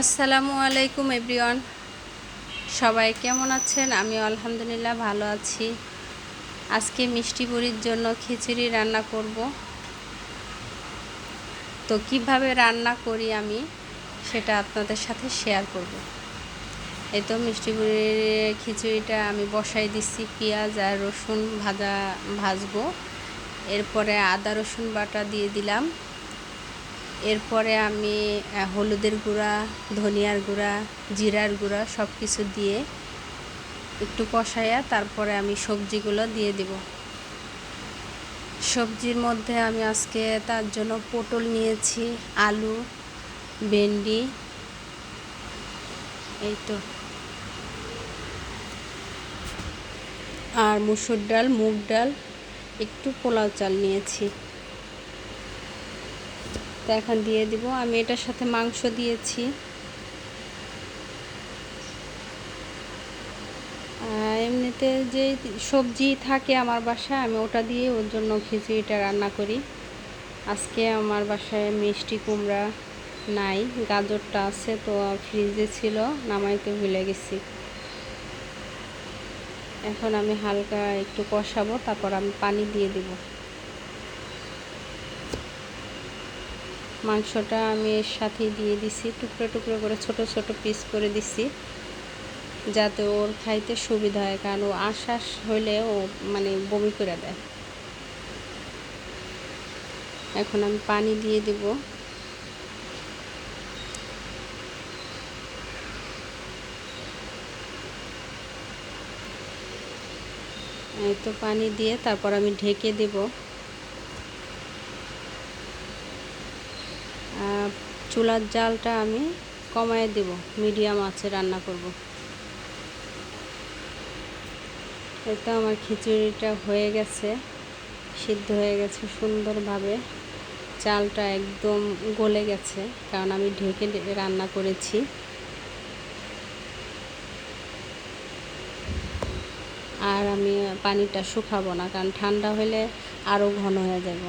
আসসালামু আলাইকুম এভরিওয়ান। সবাই কেমন আছেন? আমি আলহামদুলিল্লাহ ভালো আছি। আজকে মিষ্টি পুরির জন্য খিচুড়ি রান্না করব। তো কীভাবে রান্না করি আমি সেটা আপনাদের সাথে শেয়ার করব। এই তো মিষ্টি পুরির খিচুড়িটা আমি বসাই দিচ্ছি, পেঁয়াজ আর রসুন ভাজা, ভাজবো। এরপরে আদা রসুন বাটা দিয়ে দিলাম। এরপরে আমি হলুদের গুঁড়া, ধনিয়ার গুঁড়া, জিরার গুঁড়া সব কিছু দিয়ে একটু কষাইয়া তারপরে আমি সবজিগুলো দিয়ে দেব। সবজির মধ্যে আমি আজকে তার জন্য পটল নিয়েছি, আলু, ভেন্ডি, এই তো। আর মুসুর ডাল, মুগ ডাল, একটু পোলাও চাল নিয়েছি। তো এখন দিয়ে দিব। আমি এটার সাথে মাংস দিয়েছি। এমনিতে যে সবজি থাকে আমার বাসায়, আমি ওটা দিয়ে ওর জন্য খিচুড়িটা রান্না করি। আজকে আমার বাসায় মিষ্টি কুমড়া নাই, গাজরটা আছে তো ফ্রিজে ছিল, নামাইতে ভুলে গেছি। এখন আমি হালকা একটু কষাবো, তারপর আমি পানি দিয়ে দিব। মাংসটা আমি এর সাথে দিয়ে দিছি। টুকরো টুকরো করে ছোট ছোট পিস করে দিছি, যাতে ওর খাইতে সুবিধা হয়, কারণ ও আশ্বাস হইলে ও মানে বমি করে দেয়। এখন আমি পানি দিয়ে দেব। এই তো পানি দিয়ে তারপর আমি ঢেকে দেবো। চুলার জালটা আমি কমায় দেব, মিডিয়াম আছে রান্না করব। এটা আমার খিচুড়িটা হয়ে গেছে, সিদ্ধ হয়ে গেছে সুন্দরভাবে। চালটা একদম গলে গেছে, কারণ আমি ঢেকে রান্না করেছি। আর আমি পানিটা শুকাবো না, কারণ ঠান্ডা হলে আরও ঘন হয়ে যাব।